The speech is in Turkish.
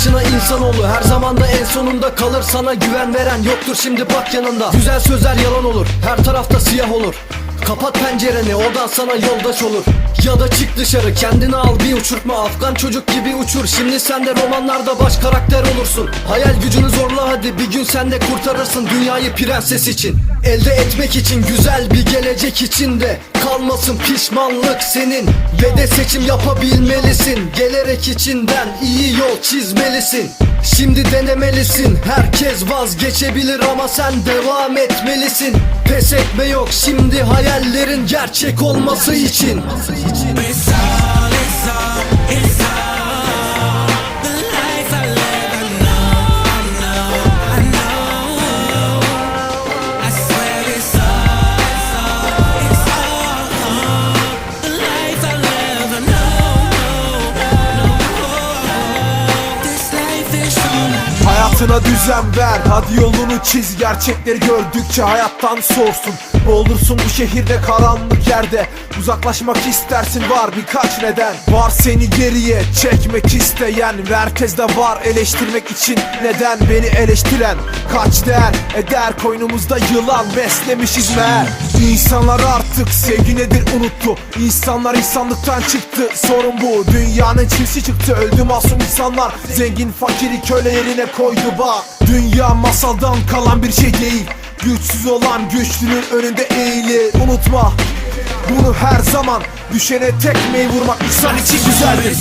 başına insanoğlu Her zaman da en sonunda kalır sana güven veren Yoktur şimdi bak yanında. Güzel sözler yalan olur Her tarafta siyah olur. Kapat pencereni odan sana yoldaş olur. Ya da çık dışarı kendini al bir uçurtma. Afgan çocuk gibi uçur Şimdi sen de romanlarda baş karakter olursun. Hayal gücünü zorla hadi bir gün sen de kurtarırsın Dünyayı prenses için Elde etmek için güzel bir gelecek içinde Kalmasın pişmanlık senin. Ve de seçim yapabilmelisin Gelerek içinden iyi yol çizmelisin. Şimdi denemelisin Herkes vazgeçebilir ama sen devam etmelisin. Pes etme yok şimdi hayallerin gerçek olması için. It's all, it's Hayatına düzen ver. Hadi yolunu çiz. Gerçekleri gördükçe hayattan sorsun Boğulursun bu şehirde karanlık yerde. Uzaklaşmak istersin var birkaç neden. Var seni geriye çekmek isteyen. Ve var eleştirmek için. Neden beni eleştiren? Kaç değer eder koynumuzda yılan Beslemişiz meğer. İnsanlar artık sevgi nedir unuttu. İnsanlar insanlıktan çıktı. Sorun bu. Dünyanın çilsi çıktı. Öldü masum insanlar. Zengin fakiri köle yerine koydu. Bak Dünya masaldan kalan bir şey değil Güçsüz olan güçlünün önünde eğilir. Unutma bunu her zaman. Düşene tekmeyi vurmak insan için güzeldir